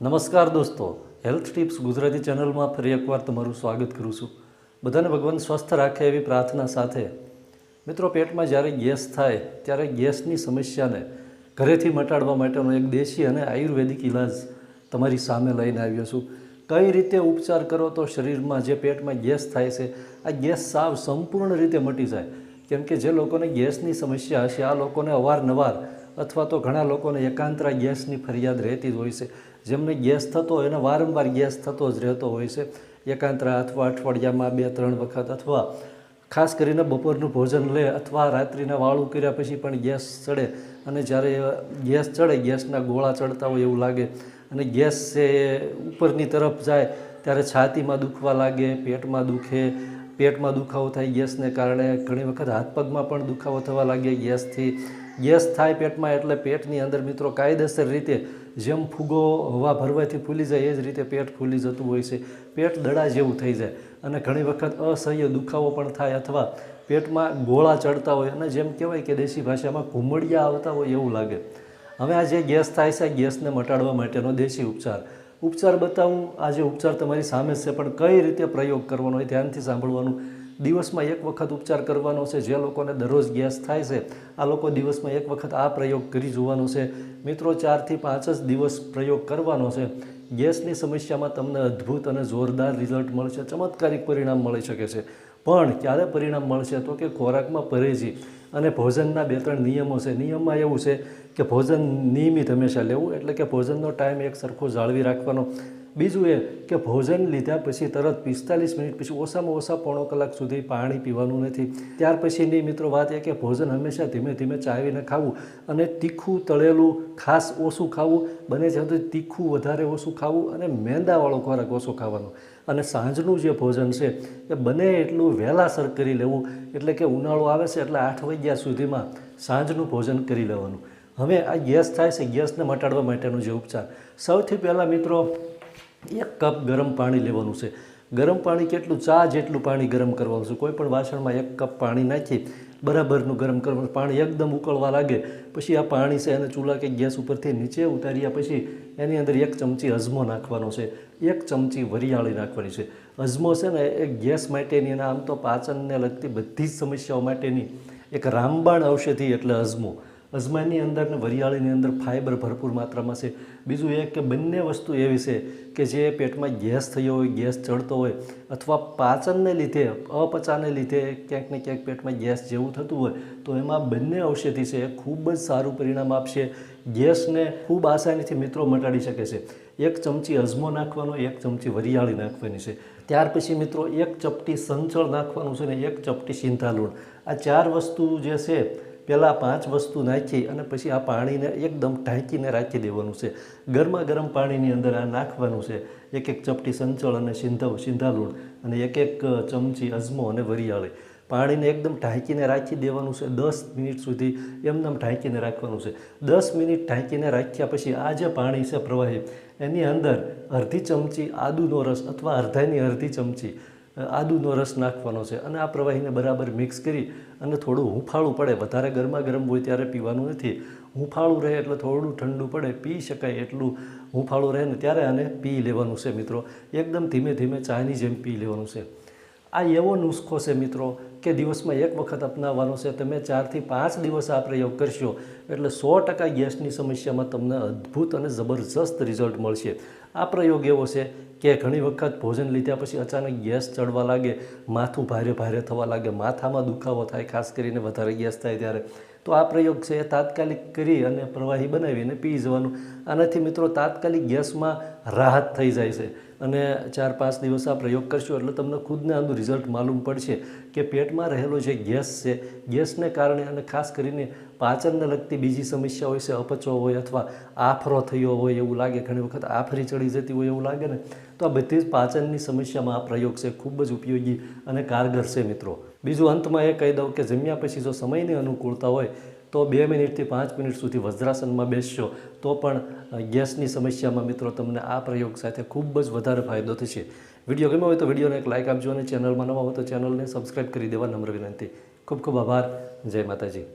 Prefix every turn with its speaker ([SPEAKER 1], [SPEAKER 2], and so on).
[SPEAKER 1] નમસ્કાર દોસ્તો, health tips Gujarati ચેનલમાં ફરી એકવાર તમારું સ્વાગત કરું છું. બધાને ભગવાન સ્વસ્થ રાખે એવી પ્રાર્થના સાથે. મિત્રો, પેટમાં જ્યારે ગેસ થાય, ત્યારે ગેસની સમસ્યાને ઘરેથી મટાડવા માટેનો એક દેશી અને આયુર્વેદિક ઇલાજ તમારી સામે લઈને આવ્યો છું. કઈ રીતે ઉપચાર કરો તો શરીરમાં જે પેટમાં ગેસ થાય છે, આ ગેસ સાવ સંપૂર્ણ રીતે મટી જાય. કેમ કે જે લોકોને ગેસની સમસ્યા હશે, આ લોકોને અવારનવાર અથવા તો ઘણા લોકોને એકાંતરા ગેસની ફરિયાદ રહેતી જ હોય છે. જેમને ગેસ થતો હોય એને વારંવાર ગેસ થતો જ રહેતો હોય છે. એકાંતરા અથવા અઠવાડિયામાં બે, ત્રણ વખત અથવા ખાસ કરીને બપોરનું ભોજન લે અથવા રાત્રિના વાળું કર્યા પછી પણ ગેસ ચડે. અને જ્યારે ગેસ ચડે, ગેસના ગોળા ચડતા હોય એવું લાગે અને ગેસ એ ઉપરની તરફ જાય, ત્યારે છાતીમાં દુખવા લાગે, પેટમાં દુખે. પેટમાં દુખાવો થાય ગેસને કારણે ઘણી વખત હાથ પગમાં પણ દુખાવો થવા લાગે ગેસથી. ગેસ થાય પેટમાં એટલે પેટની અંદર મિત્રો કાયદેસર રીતે જેમ ફૂગો હવા ભરવાથી ફૂલી જાય એ જ રીતે પેટ ફૂલી જતું હોય છે. પેટ દડા જેવું થઈ જાય. અને ઘણી વખત અસહ્ય દુખાવો પણ થાય અથવા પેટમાં ગોળા ચડતા હોય. અને જેમ કહેવાય કે દેશી ભાષામાં ઘૂમડિયા આવતા હોય એવું લાગે. હવે આ જે ગેસ થાય છે ગેસને મટાડવા માટેનો દેશી ઉપચાર. ઉપચાર બતાવું. આજે ઉપચાર તમારી સામે છે, પણ કઈ રીતે પ્રયોગ કરવાનો હોય ધ્યાનથી સાંભળવાનું દિવસમાં એક વખત ઉપચાર કરવાનો છે, જે લોકોને દરરોજ ગેસ થાય છે, આ લોકો દિવસમાં એક વખત આ પ્રયોગ કરી જોવાનો છે. મિત્રો, ચારથી પાંચ જ દિવસ પ્રયોગ કરવાનો છે. ગેસની સમસ્યામાં તમને અદ્ભુત અને જોરદાર રિઝલ્ટ મળશે, ચમત્કારિક પરિણામ મળી શકે છે. પણ ક્યારે પરિણામ મળશે? તો કે ખોરાકમાં પરેજી અને ભોજનના બે ત્રણ નિયમો છે. નિયમમાં એવું છે કે ભોજન નિયમિત હંમેશા લેવું, એટલે કે ભોજનનો ટાઈમ એક સરખો જાળવી રાખવાનો. બીજું એ કે ભોજન લીધા પછી તરત પિસ્તાલીસ મિનિટ પછી ઓછામાં ઓછા પોણો કલાક સુધી પાણી પીવાનું નથી. ત્યાર પછીની મિત્રો વાત એ કે ભોજન હંમેશા ધીમે ધીમે ચાવીને ખાવું અને તીખું, તળેલું, ખાસ ઓછું ખાવું, બને છે તો તીખું વધારે ઓછું ખાવું અને મેંદાવાળો ખોરાક ઓછો ખાવાનો. અને સાંજનું જે ભોજન છે એ બને એટલું વહેલાસર કરી લેવું, એટલે કે ઉનાળો આવે છે એટલે આઠ વાગ્યા સુધીમાં સાંજનું ભોજન કરી લેવાનું. હવે આ ગેસ થાય છે ગેસને મટાડવા માટેનો જે ઉપચાર. સૌથી પહેલાં મિત્રો એક કપ ગરમ પાણી લેવાનું છે. ગરમ પાણી કેટલું? ચા જેટલું પાણી ગરમ કરવાનું છે. કોઈ પણ વાસણમાં એક કપ પાણી નાખી બરાબરનું ગરમ કરવાનું. પાણી એકદમ ઉકળવા લાગે. પછી આ પાણી છે એને ચૂલા કે ગેસ ઉપરથી નીચે ઉતાર્યા પછી એની અંદર એક ચમચી અજમો નાખવાનો છે. એક ચમચી વરિયાળી નાખવાની છે. અજમો છે ને એ ગેસ માટેની અને આમ તો પાચનને લગતી બધી જ સમસ્યાઓ માટેની એક રામબાણ ઔષધિ એટલે અજમો. અજમાની અંદર ને વરિયાળીની અંદર ફાઇબર ભરપૂર માત્રામાં છે. બીજું એ કે બંને વસ્તુ એવી છે કે જે પેટમાં ગેસ થયો હોય, ગેસ ચડતો હોય અથવા પાચનને લીધે અપચાને લીધે ક્યાંક ને ક્યાંક પેટમાં ગેસ જેવું થતું હોય, તો એમાં બંને ઔષધિ છે એ ખૂબ જ સારું પરિણામ આપશે. ગેસને ખૂબ આસાનીથી મિત્રો મટાડી શકે છે. એક ચમચી અજમો નાખવાનો, એક ચમચી વરિયાળી નાખવાની છે. ત્યાર પછી મિત્રો એક ચપટી સંચળ નાખવાનું છે ને એક ચપટી સિંધાલુણ. આ ચાર વસ્તુ જે છે પહેલાં પાંચ વસ્તુ નાખી અને પછી આ પાણીને એકદમ ઢાંકીને રાખી દેવાનું છે. ગરમા ગરમ પાણીની અંદર આ નાખવાનું છે. એક એક ચપટી સંચળ અને સિંધવ, સિંધાલૂણ અને એક એક ચમચી અજમો અને વરિયાળી. પાણીને એકદમ ઢાંકીને રાખી દેવાનું છે દસ મિનિટ સુધી. એમનેમ ઢાંકીને રાખવાનું છે. દસ મિનિટ ઢાંકીને રાખ્યા પછી આ જે પાણી છે પ્રવાહી, એની અંદર અડધી ચમચી આદુનો રસ અથવા અડધાની અડધી ચમચી આદુનો રસ નાખવાનો છે. અને આ પ્રવાહીને બરાબર મિક્સ કરી અને થોડું હુંફાળું પડે. વધારે ગરમા ગરમ હોય ત્યારે પીવાનું નથી. હુંફાળું રહે એટલે થોડું ઠંડુ પડે, પી શકાય એટલું હુંફાળું રહે ને ત્યારે આને પી લેવાનું છે મિત્રો. એકદમ ધીમે ધીમે ચાની જેમ પી લેવાનું છે. આ એવો નુસ્ખો છે મિત્રો કે દિવસમાં એક વખત અપનાવવાનો છે. તમે ચારથી પાંચ દિવસ આ પ્રયોગ કરશો એટલે સો ટકા ગેસની સમસ્યામાં તમને અદ્ભુત અને જબરજસ્ત રિઝલ્ટ મળશે. આ પ્રયોગ એવો છે કે ઘણી વખત ભોજન લીધા પછી અચાનક ગેસ ચડવા લાગે, માથું ભારે ભારે થવા લાગે, માથામાં દુખાવો થાય, ખાસ કરીને વધારે ગેસ થાય ત્યારે. તો આ પ્રયોગ છે એ તાત્કાલિક કરી અને પ્રવાહી બનાવીને પી જવાનું. આનાથી મિત્રો તાત્કાલિક ગેસમાં રાહત થઈ જાય છે. અને ચાર પાંચ દિવસ આ પ્રયોગ કરશો એટલે તમને ખુદને આનું રિઝલ્ટ માલુમ પડશે કે પેટમાં રહેલો જે ગેસ છે, ગેસને કારણે અને ખાસ કરીને પાચનને લગતી બીજી સમસ્યા હોય છે, અપચો હોય અથવા આફરો થયો હોય એવું લાગે. ઘણી વખત આફરી ચડી જતી હોય એવું લાગે ને. તો આ બધી જ પાચનની સમસ્યામાં આ પ્રયોગ છે, ખૂબ જ ઉપયોગી અને કારગર છે મિત્રો. બીજું અંતમાં એ કહી દઉં કે જમ્યા પછી જો સમયની અનુકૂળતા હોય તો બે મિનિટથી પાંચ મિનિટ સુધી વજ્રાસનમાં બેસશો, તો પણ ગેસની સમસ્યામાં મિત્રો તમને આ પ્રયોગ સાથે ખૂબ જ વધારે ફાયદો થશે. વીડિયો ગમ્યો હોય તો વિડીયોને એક લાઇક આપજો અને ચેનલમાં નવા હોય તો ચેનલને સબસ્ક્રાઈબ કરી દેવા નમ્ર વિનંતી. ખૂબ ખૂબ આભાર. જય માતાજી.